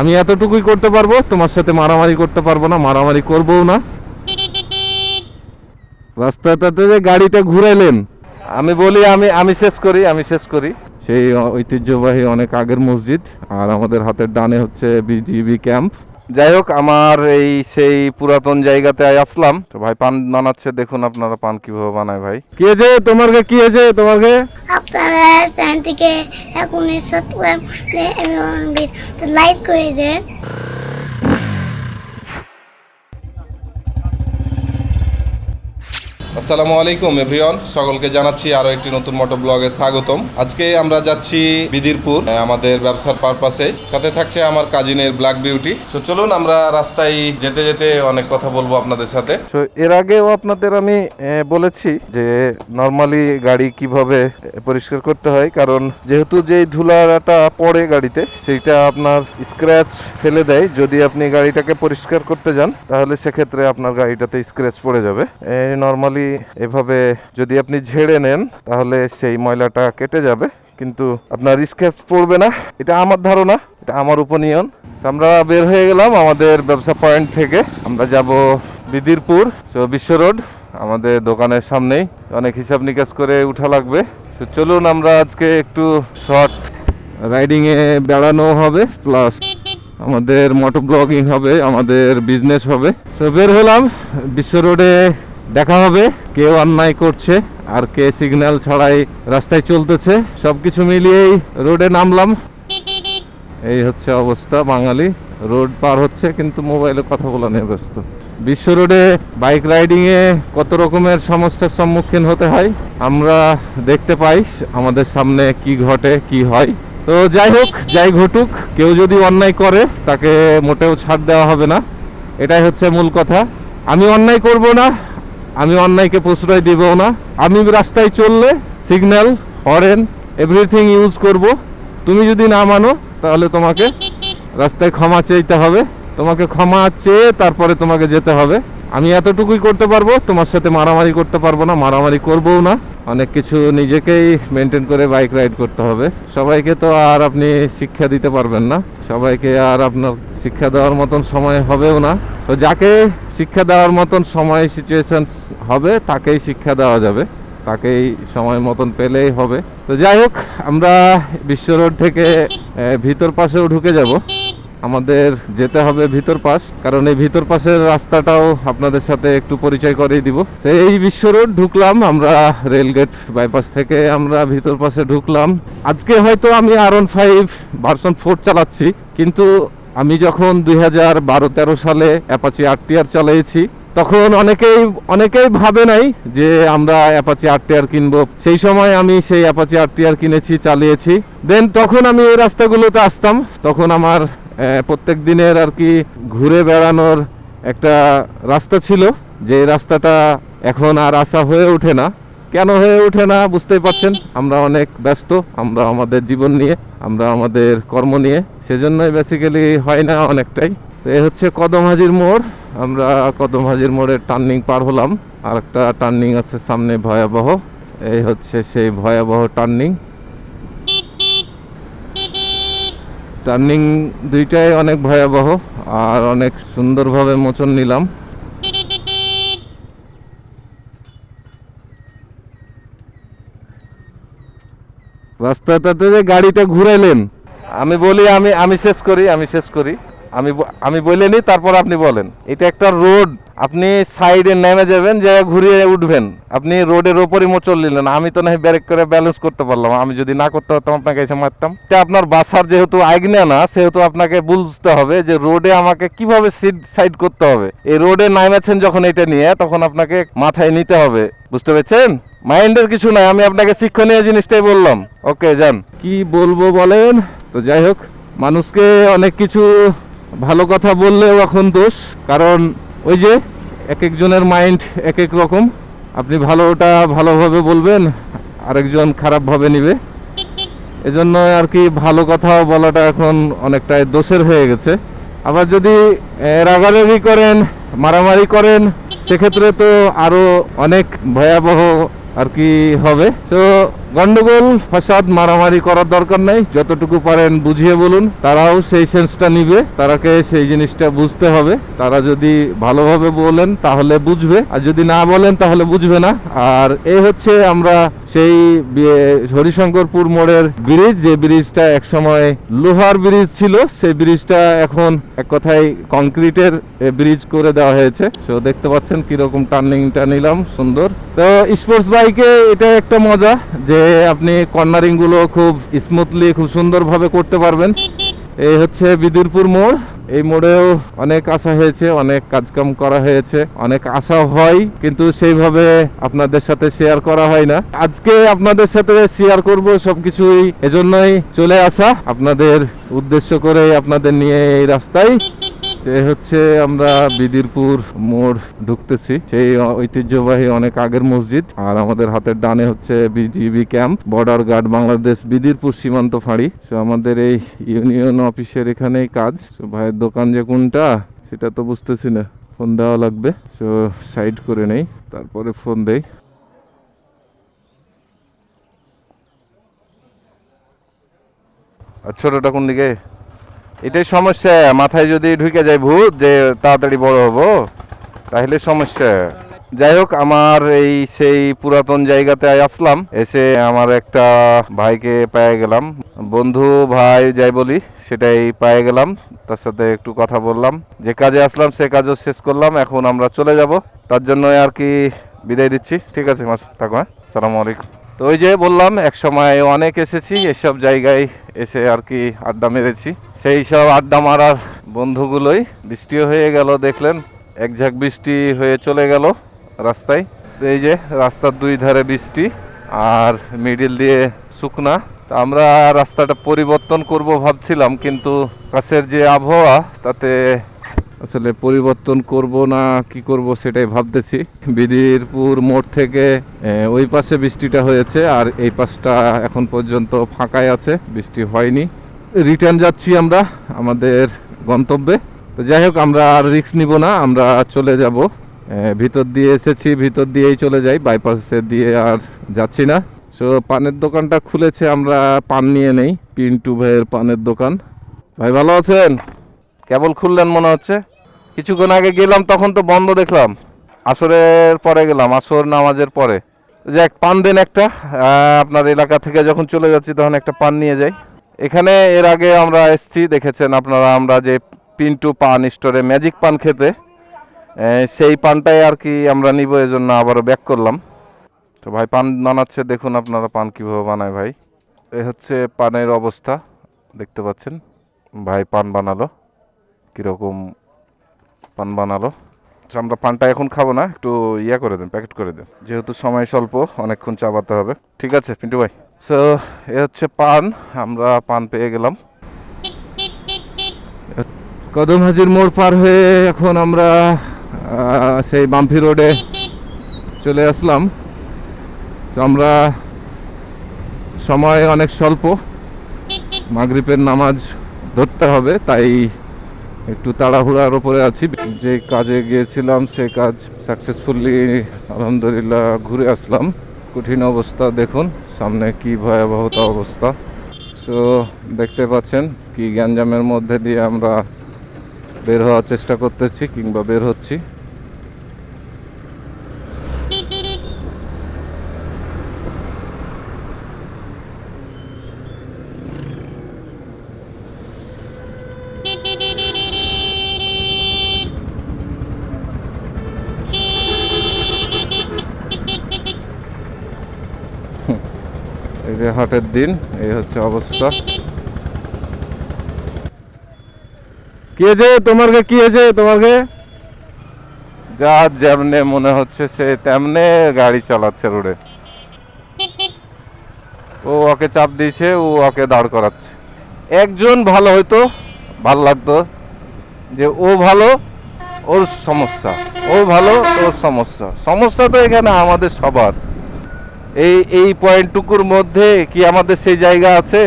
আমি এতটুকুই করতে পারব, তোমার সাথে মারামারি করতে পারব না, মারামারি করবও না। রাস্তাটাতে যে গাড়িটা ঘুরাইলেন, আমি বলি, আমি আমি শেষ করি, আমি শেষ করি। সেই ঐতিহ্যবাহী অনেক আগের মসজিদ, আর আমাদের হাতের ডানে হচ্ছে বিজিবি ক্যাম্প। যাই হোক আমার এই সেই পুরাতন জায়গাতে আসলাম। তো ভাই পান বানাচ্ছে দেখুন আপনারা পান কীভাবে বানায় ভাই। কি হয়েছে? তোমার কি হয়েছে? তোমাকে আপনারা চ্যানেলটিকে এখন সাবস্ক্রাইব এবং লাইক করে দেন। আসসালামু আলাইকুম, এভরিওয়ান। সকলকে জানাচ্ছি আরও একটি নতুন মোটর ব্লগে স্বাগতম। আজকে আমরা যাচ্ছি বিদিরপুর আমাদের ব্যবসার পারপাসে। সাথে থাকছে আমার কাজিনের ব্ল্যাক বিউটি তো চলুন, আমরা রাস্তায় যেতে যেতে অনেক কথা বলব আপনাদের সাথে। তো এর আগেও আপনাদের আমি বলেছি যে নর্মালি গাড়ি কীভাবে পরিষ্কার করতে হয়। কারণ যেহেতু যেই ধুলাটা পড়ে গাড়িতে, সেইটা আপনার স্ক্র্যাচ ফেলে দেয়। যদি আপনি গাড়িটাকে পরিষ্কার করতে যান, তাহলে সেক্ষেত্রে আপনার গাড়িটাতে স্ক্র্যাচ পড়ে যাবে। নর্মালি এভাবে যদি আপনি ঝেড়ে নেন, তাহলে সেই ময়লাটা কেটে যাবে। কিন্তু আপনার স্ক্র্যাচ পড়বে না। এটা আমার ধারণা, এটা আমার উপনিয়ন। আমরা বের হয়ে গেলাম আমাদের ব্যবসা পয়েন্ট থেকে। আমরা যাব বিদিরপুর বিশ্ব রোড, আমাদের দোকানের সামনেই। অনেক হিসাব নিকাশ করে উঠা লাগবে। তো চলুন আমরা আজকে একটু শর্ট রাইডিংয়ে বেড়ানো হবে, প্লাস আমাদের মোটো ব্লগিং হবে, আমাদের বিজনেস হবে। তো বের হলাম বিশ্ব রোডে। দেখা হবে কে অন্যায় করছে, আর কে সিগন্যাল ছাড়াই রাস্তায় চলতেছে, সবকিছু মিলিয়েই রোডে নামলাম। এই হচ্ছে অবস্থা বাঙালি, রোড পার হচ্ছে, কিন্তু মোবাইলে কথা বলা নিয়ে ব্যস্ত। বিশ্ব রোডে বাইক রাইডিংয়ে কত রকমের সমস্যার সম্মুখীন হতে হয়, আমরা দেখতে পাই আমাদের সামনে কি ঘটে, কি হয়। তো যাই হোক, যাই ঘটুক, কেউ যদি অন্যায় করে, তাকে মোটেও ছাড় দেওয়া হবে না। এটাই হচ্ছে মূল কথা। আমি অন্যায় করব না আমি অন্যায়কে প্রশ্রয় দেব না। আমি রাস্তায় চললে সিগন্যাল হরেন এভরিথিং ইউজ করব। তুমি যদি না মানো, তাহলে তোমাকে রাস্তায় ক্ষমা চাইতে হবে। তোমাকে ক্ষমা চেয়ে তারপরে তোমাকে যেতে হবে। আমি এতটুকুই করতে পারব, তোমার সাথে মারামারি করতে পারব না, মারামারি করবও না। অনেক কিছু নিজেকেই মেনটেন করে বাইক রাইড করতে হবে। সবাইকে তো আর আপনি শিক্ষা দিতে পারবেন না। সবাইকে আর আপনার শিক্ষা দেওয়ার মতন সময় হবেও না। তো যাকে শিক্ষা দেওয়ার মতন সময় সিচুয়েশন হবে, তাকেই শিক্ষা দেওয়া যাবে। তাকেই সময় মতন পেলেই হবে। তো যাই হোক, আমরা বিশ্ব রোড থেকে ভিতর পাশেও ঢুকে যাব। আমাদের যেতে হবে ভিতর পাশ, কারণ এই ভিতর পাশের রাস্তাটাও আপনাদের সাথে একটু পরিচয় করিয়ে দিব। এই বিশ্ব রোড ঢুকলাম, আমরা রেলগেট বাইপাস থেকে আমরা ভিতর পাশে ঢুকলাম। আজকে হয়তো আমি আর ওয়ান ফাইভ ভার্সন ফোর চালাচ্ছি, কিন্তু আমি যখন দুই হাজার বারো তেরো সালে অ্যাপাচি আরটিআর চালিয়েছি তখন অনেকেই অনেকেই ভাবে নাই যে আমরা অ্যাপাচি আরটিআর কিনবো। সেই সময় আমি সেই অ্যাপাচি আরটিআর কিনেছি, চালিয়েছি। দেন তখন আমি এই রাস্তাগুলোতে আসতাম, তখন আমার প্রত্যেক দিনের আর কি ঘুরে বেড়ানোর একটা রাস্তা ছিল। যে রাস্তাটা এখন আর আসা হয়ে ওঠে না। কেন হয়ে ওঠে না বুঝতেই পারছেন? আমরা অনেক ব্যস্ত, আমরা আমাদের জীবন নিয়ে, আমরা আমাদের কর্ম নিয়ে। সেজন্যই বেসিক্যালি হয় না অনেকটাই। তো এ হচ্ছে কদম হাজির মোড়। আমরা কদম হাজির মোড়ের টার্নিং পার হলাম। আর একটা টার্নিং আছে সামনে ভয়াবহ। এই হচ্ছে সেই ভয়াবহ টার্নিং টার্নিং দুইটাই অনেক ভয়াবহ আর অনেক সুন্দরভাবে মোচন নিলাম। রাস্তাটাতে যে গাড়িটা ঘুরাইলেন আমি বলি, আমি আমি শেষ করি, আমি শেষ করি। আমি আমি বলিনি তারপর আপনি বলেন। এটা একটা রোড। আপনি সাইডে নেমে যাবেন, যে ঘুরিয়ে উঠবেন। আপনি রোডের ওপরই মোচল নিলেন, আমি তো নাই ব্যারেক করে ব্যালেন্স করতে পারলাম। আমি যদি না করতে পারতাম, আপনাকে এসে মারতাম। এটা আপনার বাসার যেহেতু আইগনা না, সেহেতু আপনাকে বুঝতে হবে যে রোডে আমাকে কীভাবে সাইড করতে হবে। এই রোডে নামেছেন যখন এটা নিয়ে, তখন আপনাকে মাথায় নিতে হবে। বুঝতে পেরেছেন? মাইন্ডের কিছু নাই, আমি আপনাকে শিক্ষণীয় জিনিসটাই বললাম। ওকে, যান। কি বলব বলেন? তো যাই হোক, মানুষকে অনেক কিছু ভালো কথা বললেও এখন দোষ। কারণ ওই যে এক একজনের মাইন্ড এক এক রকম। আপনি ভালোটা ভালোভাবে বলবেন, আরেকজন খারাপভাবে নিবে। এজন্য আর কি ভালো কথা বলাটা এখন অনেকটাই দোষের হয়ে গেছে। আবার যদি রাগারাগি করেন, মারামারি করেন, সেক্ষেত্রে তো আরও অনেক ভয়াবহ আর কি হবে। তো গন্ডগোল, ফাসাদ, মারামারি করার দরকার নেই। যতটুকু পারেন বুঝিয়ে বলুন। তারাও সেই সেন্সটা নিবে। তারাকে সেই জিনিসটা বুঝতে হবে। তারা যদি ভালোভাবে বলেন, তাহলে বুঝবে। আর যদি না বলেন, তাহলে বুঝবে না। আর এই হচ্ছে আমরা সেই হরিশঙ্করপুর মোড়ের ব্রিজ। যে ব্রিজটা একসময় লোহার ব্রিজ ছিল সেই ব্রিজটা এখন এক কথায় কংক্রিটের ব্রিজ করে দেওয়া হয়েছে। তো দেখতে পাচ্ছেন কীরকম টার্নিংটা নিলাম, সুন্দর। তো স্পোর্টস বাইকে এটা একটা মজা যে আপনি কর্নারিংগুলো খুব স্মুথলি খুব সুন্দরভাবে করতে পারবেন। এই হচ্ছে বিদুরপুর মোড়। এই মোড়েও অনেক আশা হয়েছে, অনেক কাজকাম করা হয়েছে, অনেক আশা হয়, কিন্তু সেইভাবে আপনাদের সাথে শেয়ার করা হয় না। আজকে আপনাদের সাথে শেয়ার করব সবকিছুই, এজন্যই চলে আসা। আপনাদের উদ্দেশ্য করে আপনাদের নিয়ে এই রাস্তায় এ হচ্ছে আমরা বিদিরপুর মোড় ঢুকতেছি। সেই ঐতিহ্যবাহী অনেক আগের মসজিদ। আর আমাদের হাতের ডানে হচ্ছে BGB camp, border guard Bangladesh Bidirpur সীমান্ত ফাঁড়ি। সো আমাদের এই ইউনিয়ন অফিসের এখানেই কাজ। তো ভাইয়ের দোকান যে কোনটা, সেটা তো বুঝতেছি না। ফোন দেওয়া লাগবে। সো সাইড করে নেই, তারপরে ফোন দেই। আর ছোটটা কোন দিকে? এটাই সমস্যা। মাথায় যদি ঢুকে যায় ভূত, যে তাড়াতাড়ি বড় হব, তাহলে সমস্যা। যাই হোক, আমার এই সেই পুরাতন জায়গাতে আসলাম, এসে আমার একটা ভাইকে পেয়ে গেলাম। বন্ধু ভাই যাই বলি, সেটাই পেয়ে গেলাম। তার সাথে একটু কথা বললাম। যে কাজে আসলাম, সে কাজও শেষ করলাম, এখন আমরা চলে যাব। তার জন্য আর কি বিদায় দিচ্ছি। ঠিক আছে, মাস থাকো হ্যাঁ? সালামু আলাইকুম। তো ওই যে বললাম, এক সময় অনেক এসেছি, এসব জায়গায় এসে আর কি আড্ডা মেরেছি। সেই সব আড্ডা মারার বন্ধুগুলোই বৃষ্টিও হয়ে গেল, দেখলেন? এক ঝাঁক বৃষ্টি হয়ে চলে গেল রাস্তায়। তো এই যে রাস্তার দুই ধারে বৃষ্টি আর মিডিল দিয়ে শুকনা। তা আমরা রাস্তাটা পরিবর্তন করব ভাবছিলাম, কিন্তু কাছের যে আবহাওয়া, তাতে আসলে পরিবর্তন করব না কি করব সেটাই ভাবতেছি। বিদিরপুর মোড় থেকে ওই পাশে বৃষ্টিটা হয়েছে আর এই পাশটা এখন পর্যন্ত ফাঁকাই আছে, বৃষ্টি হয়নি। রিটার্ন যাচ্ছি আমরা আমাদের গন্তব্যে। তো যাই হোক, আমরা আর রিস্ক নিব না, আমরা চলে যাব। ভিতর দিয়ে এসেছি, ভিতর দিয়েই চলে যাই, বাইপাসে দিয়ে আর যাচ্ছি না। সো পানের দোকানটা খুলেছে, আমরা পান নিয়ে নেই, পিন্টু ভাইয়ের পানের দোকান। ভাই, ভালো আছেন? কেবল খুললেন মনে হচ্ছে? কিছুক্ষণ আগে গেলাম, তখন তো বন্ধ দেখলাম। আসরের পরে গেলাম, আসর নামাজের পরে। যাক, পান দেন একটা। আপনার এলাকা থেকে যখন চলে যাচ্ছি, তখন একটা পান নিয়ে যাই। এখানে এর আগে আমরা এসছি, দেখেছেন আপনারা, আমরা যে পিন্টু পান স্টোরে ম্যাজিক পান খেতে সেই পানটাই আর কি আমরা নিব, এজন্য আবারও ব্যাক করলাম। তো ভাই, পান বানাচ্ছে, দেখুন আপনারা পান কীভাবে বানায় ভাই। এ হচ্ছে পানের অবস্থা, দেখতে পাচ্ছেন? ভাই, পান বানালো। কীরকম পান বানালো। আচ্ছা, আমরা পানটা এখন খাব না একটু ইয়া করে দেন প্যাকেট করে দেন। যেহেতু সময় স্বল্প অনেকক্ষণ চাবাতে হবে। ঠিক আছে পিন্টু ভাই। সো এ হচ্ছে পান আমরা পান পেয়ে গেলাম। কদম হাজির মোড় পার হয়ে এখন আমরা সেই বাম্পি রোডে চলে আসলাম। তো আমরা সময় অনেক স্বল্প। মাগরিবের নামাজ ধরতে হবে তাই একটু তাড়াহুড়ার ওপরে আছি। যে কাজে গিয়েছিলাম, সে কাজ সাকসেসফুলি আলহামদুলিল্লাহ, ঘুরে আসলাম। কঠিন অবস্থা, দেখুন, সামনে কি ভয়াবহতা অবস্থা। সো দেখতে পাচ্ছেন, কি গ্যাঞ্জামের মধ্যে দিয়ে আমরা বের হওয়ার চেষ্টা করতেছি কিংবা বের হচ্ছি। এই যে হাটের দিন, এই হচ্ছে অবস্থা। কি হয়েছে তোমাকে কি হয়েছে তোমাকে যা যেমনে মনে হচ্ছে, সে তেমনে গাড়ি চালাচ্ছে রোডে। ও ওকে চাপ দিয়েছে, ও ওকে দাঁড় করাচ্ছে। একজন ভালো হয়তো ভালো লাগতো, যে ও ভালো, ওর সমস্যা। ও ভালো, ওর সমস্যা। সমস্যা তো এখানে আমাদের সবার। এই এই পয়েন্টটুকুর মধ্যে কি আমাদের সেই জায়গা আছে?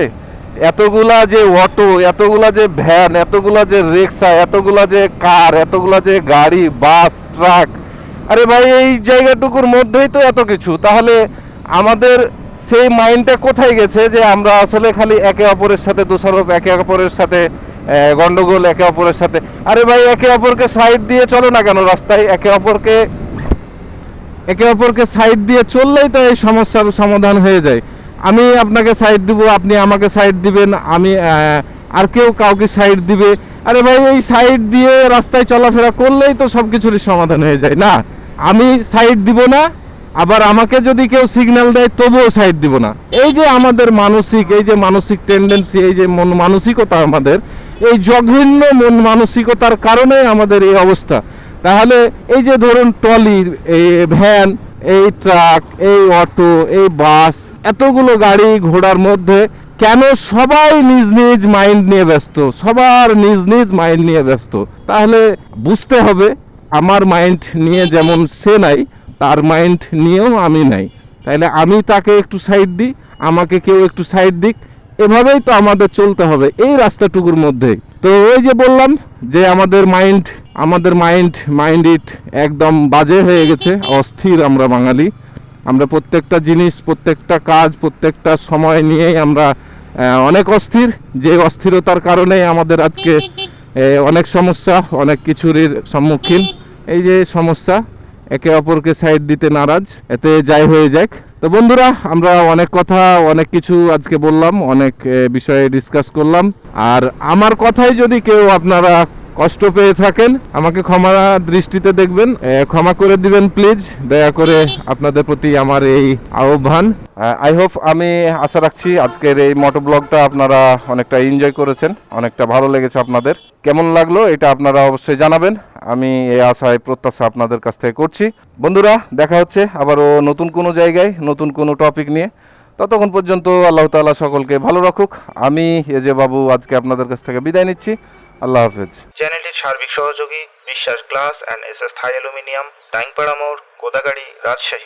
এতগুলা যে অটো এতগুলা যে ভ্যান এতগুলা যে রিক্সা এতগুলা যে কার এতগুলা যে গাড়ি বাস ট্রাক আরে ভাই, এই জায়গাটুকুর মধ্যেই তো এত কিছু। তাহলে আমাদের সেই মাইন্ডটা কোথায় গেছে যে আমরা আসলে খালি একে অপরের সাথে দোষারোপ, একে অপরের সাথে গন্ডগোল, একে অপরের সাথে? আরে ভাই, একে অপরকে সাইড দিয়ে চলো না কেন? রাস্তায় একে অপরকে একে অপরকে সাইড দিয়ে চললেই তো এই সমস্যার সমাধান হয়ে যায়। আমি আপনাকে সাইড দিব, আপনি আমাকে সাইড দিবেন, আমি আর কেউ কাউকে সাইড দিবে। আরে ভাই, এই সাইড দিয়ে রাস্তায় চলাফেরা করলেই তো সব কিছুরই সমাধান হয়ে যায়। না, আমি সাইড দিব না, আবার আমাকে যদি কেউ সিগন্যাল দেয়, তবুও সাইড দিব না। এই যে আমাদের মানসিক, এই যে মানসিক টেন্ডেন্সি এই যে মন মানসিকতা আমাদের, এই জঘন্য মন মানসিকতার কারণে আমাদের এই অবস্থা। তাহলে এই যে ধরুন ট্রলির, এই ভ্যান, এই ট্রাক, এই অটো, এই বাস, এতগুলো গাড়ি ঘোড়ার মধ্যে কেন সবাই নিজ নিজ মাইন্ড নিয়ে ব্যস্ত? সবার নিজ নিজ মাইন্ড নিয়ে ব্যস্ত। তাহলে বুঝতে হবে, আমার মাইন্ড নিয়ে যেমন সে নাই, তার মাইন্ড নিয়েও আমি নাই। তাহলে আমি তাকে একটু সাইড দিই, আমাকে কেউ একটু সাইড দিক, এভাবেই তো আমাদের চলতে হবে, এই রাস্তাটুকুর মধ্যেই। তো ওই যে বললাম যে আমাদের মাইন্ড আমাদের মাইন্ড মাইন্ড ইট একদম বাজে হয়ে গেছে, অস্থির আমরা বাঙালি। আমরা প্রত্যেকটা জিনিস, প্রত্যেকটা কাজ, প্রত্যেকটা সময় নিয়েই আমরা অনেক অস্থির। যে অস্থিরতার কারণে আমাদের আজকে অনেক সমস্যা, অনেক কিছুরই সম্মুখীন। এই যে সমস্যা, একে অপরকে সাইড দিতে নারাজ, এতে যাই হয়ে যাক। তো বন্ধুরা, আমরা অনেক কথা, অনেক কিছু আজকে বললাম, অনেক বিষয়ে ডিসকাস করলাম। আর আমার কথাই যদি কেউ আপনারা কষ্ট পেয়ে থাকেন, আমাকে ক্ষমা দৃষ্টিতে দেখবেন ক্ষমা করে দিবেন, প্লিজ। দয়া করে আপনাদের প্রতি আমার এই আহ্বান। আই হোপ আমি আশা রাখছি আজকের এই মোটো ব্লগটা আপনারা অনেকটা এনজয় করেছেন, অনেকটা ভালো লেগেছে আপনাদের। কেমন লাগল এটা আপনারা অবশ্যই জানাবেন। আমি এই আশায় প্রত্যাশা আপনাদের কাছ থেকে করছি। বন্ধুরা, দেখা হচ্ছে আবারও নতুন কোনো জায়গায়, নতুন কোনো টপিক নিয়ে। ততক্ষণ পর্যন্ত আল্লাহ তাআলা সকলকে ভালো রাখুক। আমি এজে বাবু আজকে আপনাদের কাছ থেকে বিদায় নিচ্ছি। আল্লাহ হাফেজ। চ্যানেলটির সার্বিক সহযোগী, Biswas glass and S S Thai aluminium, Taingpara মোড়, কোদাগাড়ি, রাজশাহী।